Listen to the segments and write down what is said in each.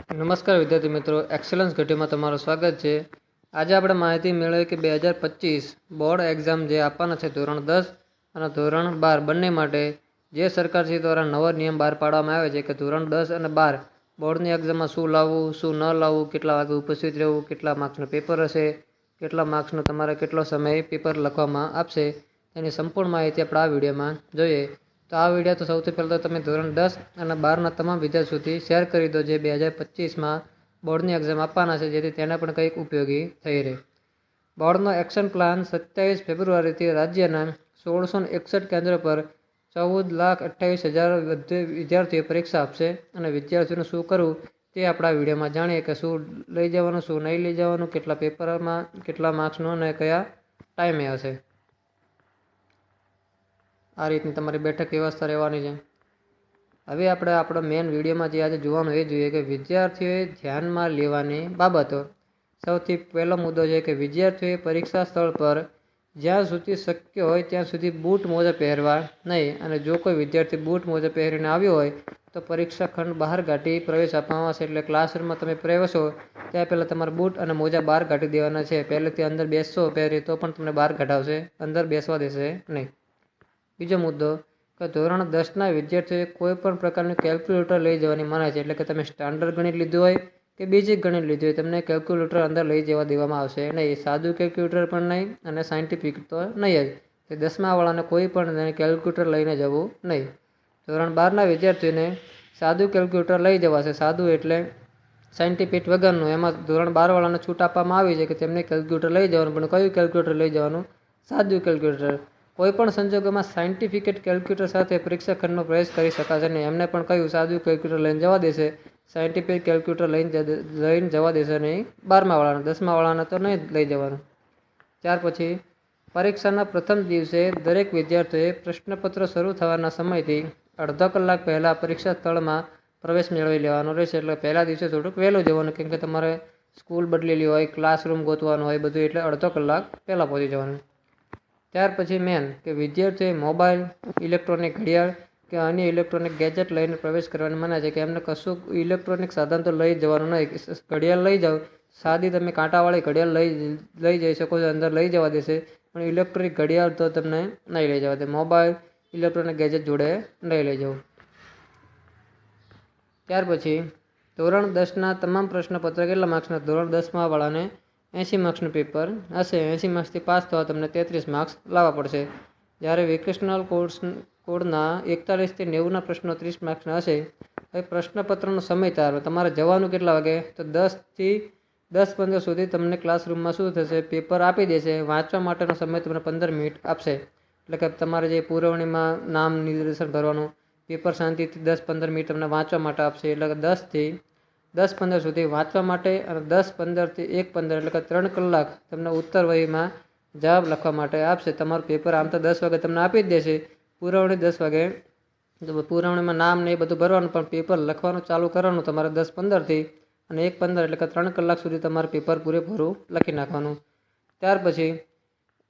નમસ્કાર વિદ્યાર્થી મિત્રો. એક્સલન્સ ઘટીમાં તમારું સ્વાગત છે. આજે આપણે માહિતી મેળવી કે બે હજાર પચીસ બોર્ડ એક્ઝામ જે આપવાના છે ધોરણ દસ અને ધોરણ બાર બંને માટે જે સરકારશ્રી દ્વારા નવો નિયમ બહાર પાડવામાં આવે છે કે ધોરણ દસ અને બાર બોર્ડની એક્ઝામમાં શું લાવવું, શું ન લાવવું, કેટલા વાગે ઉપસ્થિત રહેવું, કેટલા માર્ક્સનું પેપર હશે, કેટલા માર્ક્સનો તમારે કેટલો સમય પેપર લખવામાં આપશે એની સંપૂર્ણ માહિતી આપણે આ વિડીયોમાં જોઈએ. તો આ વીડિયો તો સૌથી પહેલાં તો તમે ધોરણ દસ અને બારના તમામ વિદ્યાર્થીઓથી શેર કરી દો જે બે હજાર પચીસમાં બોર્ડની એક્ઝામ આપવાના છે, જેથી તેને પણ કંઈક ઉપયોગી થઈ રહે. બોર્ડનો એક્શન પ્લાન સત્યાવીસ ફેબ્રુઆરીથી રાજ્યના સોળસો એકસઠ કેન્દ્ર પર ચૌદ લાખ અઠ્ઠાવીસ હજાર વિદ્યાર્થીઓ પરીક્ષા આપશે અને વિદ્યાર્થીઓને શું કરવું તે આપણા વિડીયોમાં જાણીએ કે શું લઈ જવાનું, શું નહીં લઈ જવાનું, કેટલા પેપરમાં કેટલા માર્ક્સનું અને કયા ટાઈમે હશે. આ રીતની તમારી બેઠક વ્યવસ્થા રહેવાની છે. હવે આપણે આપણો મેઇન વિડીયોમાં જે આજે જોવાનું એ જોઈએ કે વિદ્યાર્થીઓએ ધ્યાનમાં લેવાની બાબતો. સૌથી પહેલો મુદ્દો છે કે વિદ્યાર્થીઓએ પરીક્ષા સ્થળ પર જ્યાં સુધી શક્ય હોય ત્યાં સુધી બૂટ મોજા પહેરવા નહીં અને જો કોઈ વિદ્યાર્થી બૂટ મોજા પહેરીને આવ્યો હોય તો પરીક્ષા ખંડ બહાર કાઢી પ્રવેશ આપવામાં આવશે એટલે ક્લાસરૂમમાં તમે પ્રવેશો ત્યાં પહેલાં તમારે બૂટ અને મોજા બહાર કાઢી દેવાના છે. પહેલેથી અંદર બેસશો પહેરી તો પણ તમને બહાર કાઢાવશે, અંદર બેસવા દેશે નહીં. બીજો મુદ્દો કે ધોરણ દસના વિદ્યાર્થીઓએ કોઈ પણ પ્રકારનું કેલ્ક્યુલેટર લઈ જવાની મનાય છે, એટલે કે તમે સ્ટાન્ડર્ડ ગણિત લીધું હોય કે બીજી ગણિત લીધું હોય, તમને કેલ્ક્યુલેટર અંદર લઈ જવા દેવામાં આવશે. નહીં સાદું કેલ્ક્યુલેટર પણ નહીં અને સાયન્ટિફિક તો નહીં જ. તે દસમાવાળાને કોઈ પણ કેલ્ક્યુલેટર લઈને જવું નહીં. ધોરણ બારના વિદ્યાર્થીઓને સાદું કેલ્ક્યુલેટર લઈ જવાશે. સાદું એટલે સાયન્ટિફિક વગરનું. એમાં ધોરણ બારવાળાને છૂટ આપવામાં આવી છે કે તેમને કેલ્ક્યુલેટર લઈ જવાનું, પણ કયું કેલ્ક્યુલેટર લઈ જવાનું? સાદું કેલ્ક્યુલેટર કોઈપણ સંજોગોમાં સાયન્ટિફિકેટ કેલ્ક્યુલેટર સાથે પરીક્ષા પ્રવેશ કરી શકાશે નહીં. એમને પણ કહ્યું સાદું કેલ્ક્યુલેટર લઈને જવા દેશે? સાયન્ટિફિક કેલ્ક્યુલેટર લઈને લઈને જવા દેશે નહીં? બારમાવાળાને, દસમાવાળાને તો નહીં લઈ જવાનું. ત્યાર પછી, પરીક્ષાના પ્રથમ દિવસે દરેક વિદ્યાર્થીઓએ પ્રશ્નપત્ર શરૂ થવાના સમયથી અડધો કલાક પહેલાં પરીક્ષા સ્થળમાં પ્રવેશ મેળવી લેવાનો રહેશે. એટલે પહેલા દિવસે થોડુંક વહેલું જવાનું, કેમ કે તમારે સ્કૂલ બદલેલી હોય, ક્લાસરૂમ ગોતવાનું હોય, બધું એટલે અડધો કલાક પહેલાં પહોંચી જવાનું. ત્યાર પછી મેન કે વિદ્યાર્થીઓએ મોબાઈલ ઇલેક્ટ્રોનિક ઘડિયાળ કે અન્ય ઇલેક્ટ્રોનિક ગેજેટ લઈને પ્રવેશ કરવાની મનાય છે કે એમને કશું ઇલેક્ટ્રોનિક સાધન તો લઈ જવાનું નહીં. ઘડિયાળ લઈ જાઓ. સાદી તમે કાંટાવાળી ઘડિયાળ લઈ લઈ જઈ શકો છો, અંદર લઈ જવા દેશે. પણ ઇલેક્ટ્રિક ઘડિયાળ તો તમને નહીં લઈ જવા દે. મોબાઈલ ઇલેક્ટ્રોનિક ગેજેટ જોડે નહીં લઈ જવું. ત્યાર પછી ધોરણ દસના તમામ પ્રશ્નપત્ર કેટલા માર્ક્સના ધોરણ દસમાં વાળાને એંસી માર્ક્સનું પેપર હશે. એંસી માર્ક્સથી પાસ થવા તમને તેત્રીસ માર્ક્સ લાવવા પડશે. જ્યારે વેકેશનલ કોર્સ કોડના એકતાલીસથી નેવુંના પ્રશ્નો ત્રીસ માર્ક્સના હશે. હવે પ્રશ્નપત્રનો સમય તારો. તમારે જવાનું કેટલા વાગે? તો દસથી દસ પંદર સુધી તમને ક્લાસરૂમમાં શું થશે? પેપર આપી દેશે. વાંચવા માટેનો સમય તમને પંદર મિનિટ આપશે. એટલે કે તમારે જે પુરવણીમાં નામ નિર્દેશન ભરવાનું પેપર શાંતિથી દસ પંદર મિનિટ તમને વાંચવા માટે આપશે. એટલે કે દસથી દસ પંદર સુધી વાંચવા માટે અને દસ પંદરથી એક પંદર એટલે કે ત્રણ કલાક તમને ઉત્તર વહીમાં જવાબ લખવા માટે આપશે. તમારું પેપર આમ તો દસ વાગે તમને આપી જ દેશે. પુરવણી દસ વાગે પુરવણીમાં નામ ને એ બધું ભરવાનું, પણ પેપર લખવાનું ચાલુ કરવાનું તમારે દસ પંદરથી અને એક પંદર એટલે કે ત્રણ કલાક સુધી તમારે પેપર પૂરેપૂરું લખી નાખવાનું. ત્યાર પછી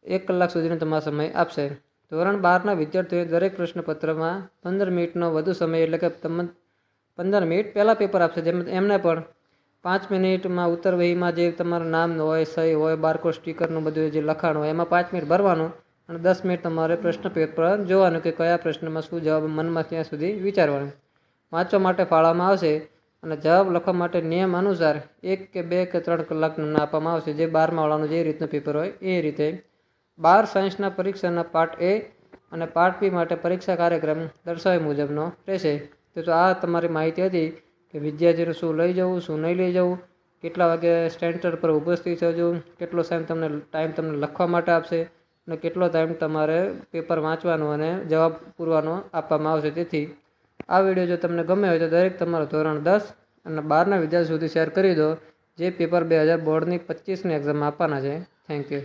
એક કલાક સુધીનો તમારો સમય આપશે. ધોરણ બારના વિદ્યાર્થીઓએ દરેક પ્રશ્નપત્રમાં પંદર મિનિટનો વધુ સમય એટલે કે તમે પંદર મિનિટ પહેલાં પેપર આપશે, જેમ એમને પણ પાંચ મિનિટમાં ઉત્તર વહીમાં જે તમારું નામ હોય, સહી હોય બારકોડ સ્ટીકરનું બધું જે લખાણ હોય, એમાં પાંચ મિનિટ ભરવાનું અને દસ મિનિટ તમારે પ્રશ્ન પેપર જોવાનું કે કયા પ્રશ્નમાં શું જવાબ મનમાં ત્યાં સુધી વિચારવાનું. વાંચવા માટે ફાળવામાં આવશે અને જવાબ લખવા માટે નિયમ અનુસાર એક કે બે કે ત્રણ કલાકનું આપવામાં આવશે. જે બારમાં વાળાનું જે રીતનું પેપર હોય, એ રીતે. બાર સાયન્સના પરીક્ષાના પાર્ટ એ અને પાર્ટ બી માટે પરીક્ષા કાર્યક્રમ દર્શાવ્યા મુજબનો રહેશે. તો આ તમારી માહિતી હતી કે વિદ્યાર્થીને શું લઈ જવું, શું નહીં લઈ જવું, કેટલા વાગે સ્ટેન્ટર પર ઉપસ્થિત થવું કેટલો ટાઈમ તમને ટાઈમ તમને લખવા માટે આપશે અને કેટલો ટાઈમ તમારે પેપર વાંચવાનો અને જવાબ પૂરવાનો આપવામાં આવશે. તેથી આ વીડિયો જો તમને ગમે હોય તો દરેક તમારો ધોરણ દસ અને બારના વિદ્યાર્થી સુધી શેર કરી દો. જે પેપર બે હજાર બોર્ડની પચીસની એક્ઝામ આપવાના છે. Thank you